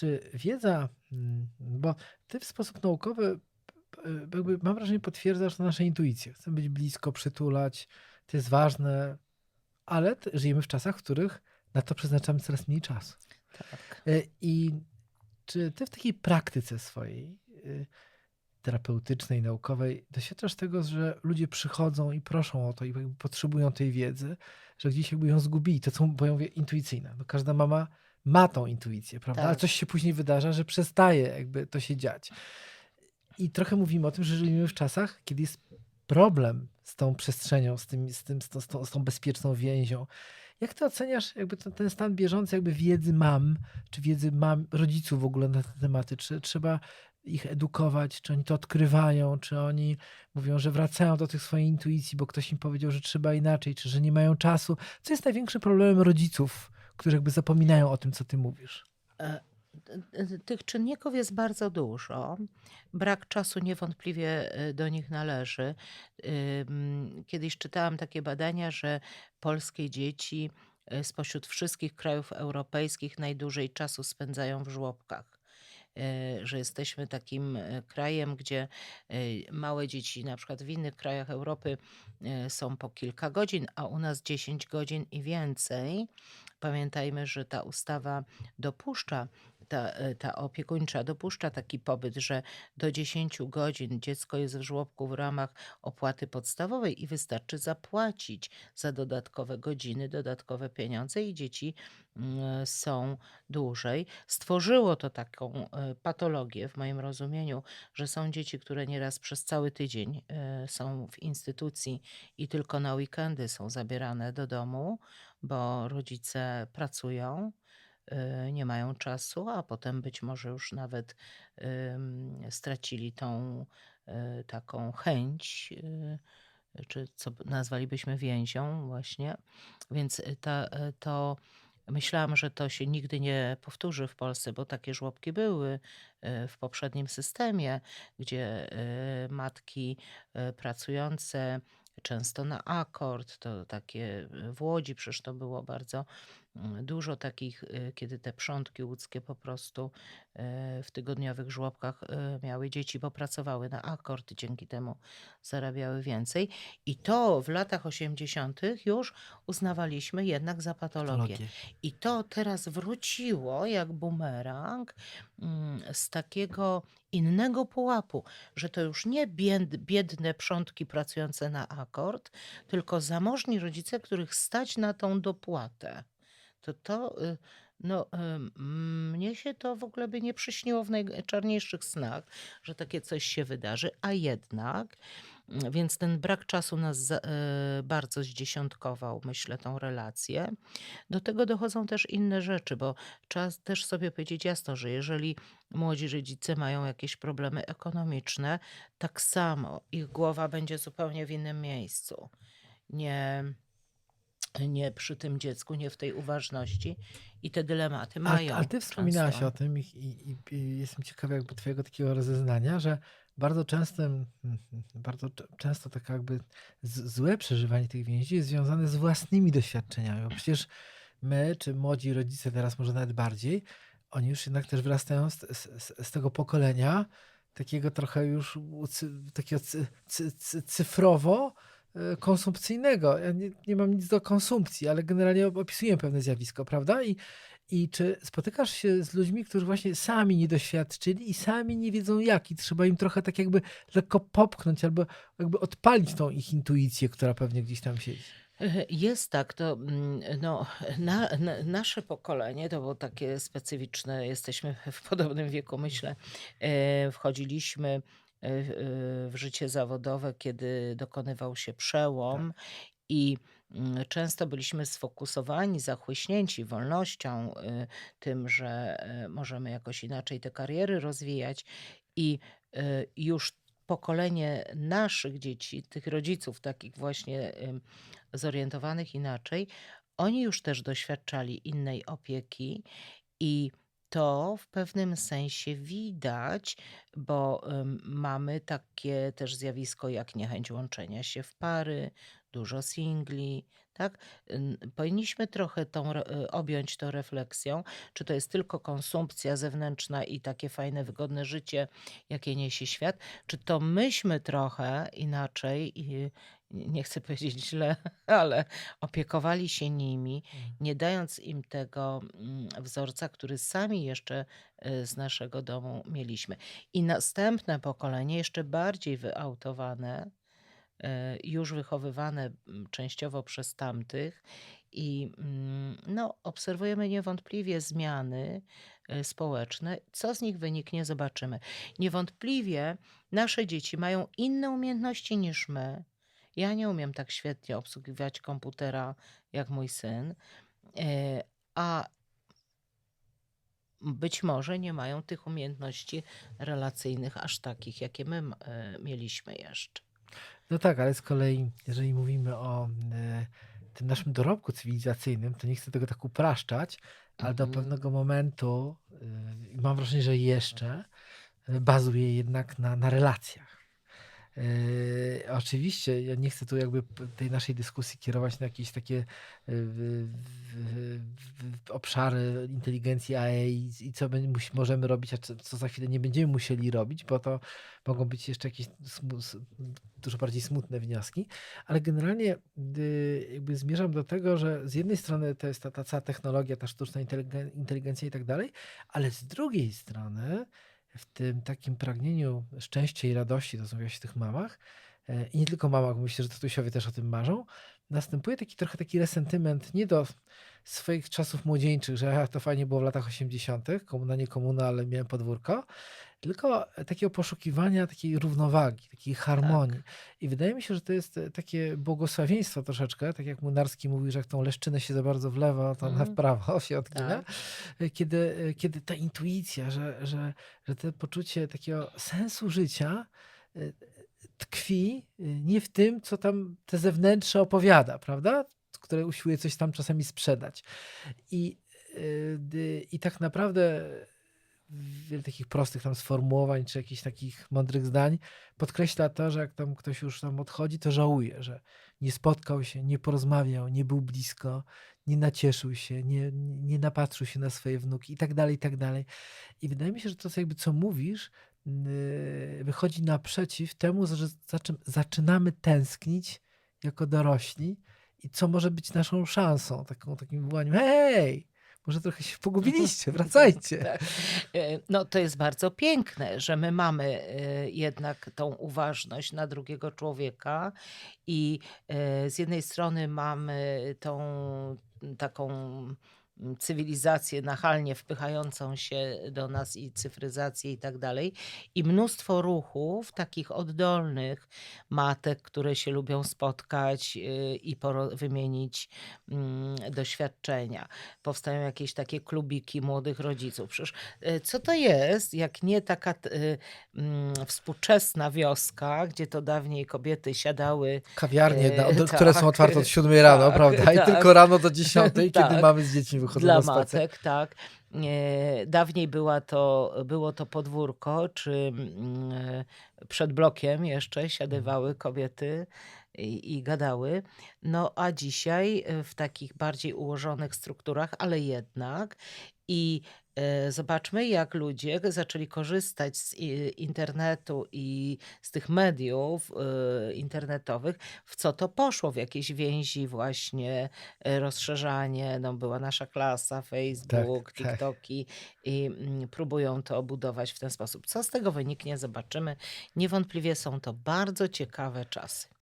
czy wiedza, mm, bo ty w sposób naukowy, jakby mam wrażenie, potwierdzasz to nasze intuicje. Chcę być blisko, przytulać, to jest ważne, ale żyjemy w czasach, w których na to przeznaczamy coraz mniej czasu. Tak. E, I czy ty w takiej praktyce swojej, y, terapeutycznej, naukowej, doświadczasz tego, że ludzie przychodzą i proszą o to i potrzebują tej wiedzy, że gdzieś jakby ją zgubili, to co, bo ja mówię intuicyjna. No każda mama ma tą intuicję, prawda? Ale Tak. coś się później wydarza, że przestaje jakby to się dziać. I trochę mówimy o tym, że żyjemy w czasach, kiedy jest problem z tą przestrzenią, z, tym, z, tym, z, tą, z, tą, z tą bezpieczną więzią. Jak ty oceniasz jakby ten, ten stan bieżący jakby wiedzy mam, czy wiedzy mam, rodziców w ogóle na te tematy? Czy trzeba ich edukować, czy oni to odkrywają, czy oni mówią, że wracają do tych swojej intuicji, bo ktoś im powiedział, że trzeba inaczej, czy że nie mają czasu? Co jest największym problemem rodziców, którzy jakby zapominają o tym, co ty mówisz? E, e, Tych czynników jest bardzo dużo. Brak czasu niewątpliwie e, do nich należy. Kiedyś czytałam takie badania, że polskie dzieci e, spośród wszystkich krajów europejskich najdłużej czasu spędzają w żłobkach. E, Że jesteśmy takim e, krajem, gdzie e, małe dzieci, na przykład w innych krajach Europy, są po kilka godzin, a u nas 10 godzin i więcej. Pamiętajmy, że ta ustawa dopuszcza, ta, ta opiekuńcza dopuszcza taki pobyt, że do 10 godzin dziecko jest w żłobku w ramach opłaty podstawowej i wystarczy zapłacić za dodatkowe godziny, dodatkowe pieniądze i dzieci mm, są dłużej. Stworzyło to taką e, patologię w moim rozumieniu, że są dzieci, które nieraz przez cały tydzień e, są w instytucji i tylko na weekendy są zabierane do domu, bo rodzice pracują nie mają czasu, a potem być może już nawet stracili tą y, taką chęć, y, czy co nazwalibyśmy więzią właśnie. Więc y, y, to myślałam, że to się nigdy nie powtórzy w Polsce, bo takie żłobki były y, w poprzednim systemie, gdzie y, matki y, pracujące często na akord, to takie y, w Łodzi przecież to było bardzo dużo takich, y, kiedy te przątki łódzkie po prostu y, w tygodniowych żłobkach y, miały dzieci, bo pracowały na akord, dzięki temu zarabiały więcej. I to w latach 80. już uznawaliśmy jednak za patologię. I to teraz wróciło jak bumerang mm, z takiego innego pułapu, że to już nie bied, biedne przątki pracujące na akord, tylko zamożni rodzice, których stać na tą dopłatę. To to, y, no, y, mnie się to w ogóle by nie przyśniło w najczarniejszych snach, że takie coś się wydarzy, a jednak, mm, więc ten brak czasu nas y, bardzo zdziesiątkował, myślę, tą relację. Do tego dochodzą też inne rzeczy, bo trzeba też sobie powiedzieć jasno, że jeżeli młodzi rodzice mają jakieś problemy ekonomiczne, tak samo ich głowa będzie zupełnie w innym miejscu. Nie, nie przy tym dziecku, nie w tej uważności i te dylematy mają. ale ty wspominałaś często. o tym i, i, i jestem ciekawy jakby twojego takiego rozeznania, że bardzo częstym, bardzo cze- często tak jakby złe przeżywanie tych więzi jest związane z własnymi doświadczeniami, bo przecież my, czy młodzi rodzice teraz może nawet bardziej, oni już jednak też wyrastają z, z, z tego pokolenia takiego trochę już takiego cy, cy, cy, cyfrowo konsumpcyjnego. Ja nie, nie mam nic do konsumpcji, ale generalnie opisuję pewne zjawisko, prawda? I, I czy spotykasz się z ludźmi, którzy właśnie sami nie doświadczyli i sami nie wiedzą jak i trzeba im trochę tak jakby lekko popchnąć albo jakby odpalić tą ich intuicję, która pewnie gdzieś tam siedzi. Jest tak, to mm, no, na, na, nasze pokolenie to było takie specyficzne, jesteśmy w podobnym wieku, myślę. E, Wchodziliśmy e, w w życie zawodowe, kiedy dokonywał się Tak. przełom i mm, często byliśmy sfokusowani, zachłyśnięci wolnością, y, tym, że e, możemy jakoś inaczej te kariery rozwijać i już pokolenie naszych dzieci, tych rodziców takich właśnie zorientowanych inaczej, oni już też doświadczali innej opieki i to w pewnym sensie widać, bo mamy takie też zjawisko jak niechęć łączenia się w pary, dużo singli, tak? Powinniśmy trochę tą, y, objąć to refleksją, czy to jest tylko konsumpcja zewnętrzna i takie fajne, wygodne życie, jakie niesie świat, czy to myśmy trochę inaczej i nie chcę powiedzieć źle, ale opiekowali się nimi, Mm. nie dając im tego mm, wzorca, który sami jeszcze y, z naszego domu mieliśmy. I następne pokolenie, jeszcze bardziej wyautowane, już wychowywane częściowo przez tamtych, i mm, no, obserwujemy niewątpliwie zmiany y, społeczne. Co z nich wyniknie, zobaczymy. Niewątpliwie nasze dzieci mają inne umiejętności niż my. Ja nie umiem tak świetnie obsługiwać komputera jak mój syn, e, a być może nie mają tych umiejętności relacyjnych aż takich, jakie my e, mieliśmy jeszcze. No tak, ale z kolei, jeżeli mówimy o e, tym naszym dorobku cywilizacyjnym, to nie chcę tego tak upraszczać, ale do Mhm. pewnego momentu, e, mam wrażenie, że jeszcze, e, bazuje jednak na, na relacjach. E, oczywiście, ja nie chcę tu jakby tej naszej dyskusji kierować na jakieś takie w, w, obszary inteligencji AI i co my możemy robić, a co, za chwilę nie będziemy musieli robić, bo to mogą być jeszcze jakieś dużo bardziej smutne wnioski, ale generalnie y, jakby zmierzam do tego, że z jednej strony to jest ta, ta cała technologia, ta sztuczna inteligen- inteligencja i tak dalej, ale z drugiej strony w tym takim pragnieniu szczęścia i radości, to mówiłaś o tych mamach, e, i nie tylko mamach, bo myślę, że tatusiowie też o tym marzą, następuje taki trochę taki resentyment nie do swoich czasów młodzieńczych, że "Ach, to fajnie było w latach 80., komuna nie komuna, ale miałem podwórko, tylko takiego poszukiwania takiej równowagi, takiej harmonii. Tak. I wydaje mi się, że to jest e, takie błogosławieństwo troszeczkę, tak jak Munarski mówi, że jak tą leszczynę się za bardzo w lewo, to na Mhm. w prawo się odgina. Tak. E, Kiedy, e, kiedy ta intuicja, że, że, że to poczucie takiego sensu życia tkwi nie w tym, co tam te zewnętrzne opowiada, prawda? Które usiłuje coś tam czasami sprzedać. I, i tak naprawdę wiele takich prostych tam sformułowań, czy jakichś takich mądrych zdań podkreśla to, że jak tam ktoś już tam odchodzi, to żałuje, że nie spotkał się, nie porozmawiał, nie był blisko, nie nacieszył się, nie, nie napatrzył się na swoje wnuki i tak dalej, i tak dalej. I wydaje mi się, że to, jakby co mówisz, yy, wychodzi naprzeciw temu, że zaczym, zaczynamy tęsknić jako dorośli i co może być naszą szansą, taką, takim wołaniem, hej, może trochę się pogubiliście, wracajcie. Tak. E, No to jest bardzo piękne, że my mamy e, jednak tą uważność na drugiego człowieka i e, z jednej strony mamy tą taką cywilizację nachalnie wpychającą się do nas i cyfryzację i tak dalej i mnóstwo ruchów takich oddolnych matek, które się lubią spotkać y, i wymienić mm, doświadczenia. Powstają jakieś takie klubiki młodych rodziców. Przecież y, co to jest, jak nie taka y, mm, współczesna wioska, gdzie to dawniej kobiety siadały Kawiarnie, E, które są tak, otwarte od 7 rano, tak, prawda? I tak. tylko rano do 10, kiedy Tak. mamy z dziećmi wychodzą dla na spacer. matek, tak. E, Dawniej była to, było to podwórko, czy mm, e, przed blokiem jeszcze siadywały kobiety i, i gadały. No a dzisiaj e, w takich bardziej ułożonych strukturach, ale jednak. I zobaczmy, jak ludzie zaczęli korzystać z internetu i z tych mediów e, internetowych, w co to poszło, w jakieś więzi właśnie, e, rozszerzanie, no była nasza klasa, Facebook, tak. TikToki i mm, próbują to budować w ten sposób. Co z tego wyniknie, zobaczymy. Niewątpliwie są to bardzo ciekawe czasy.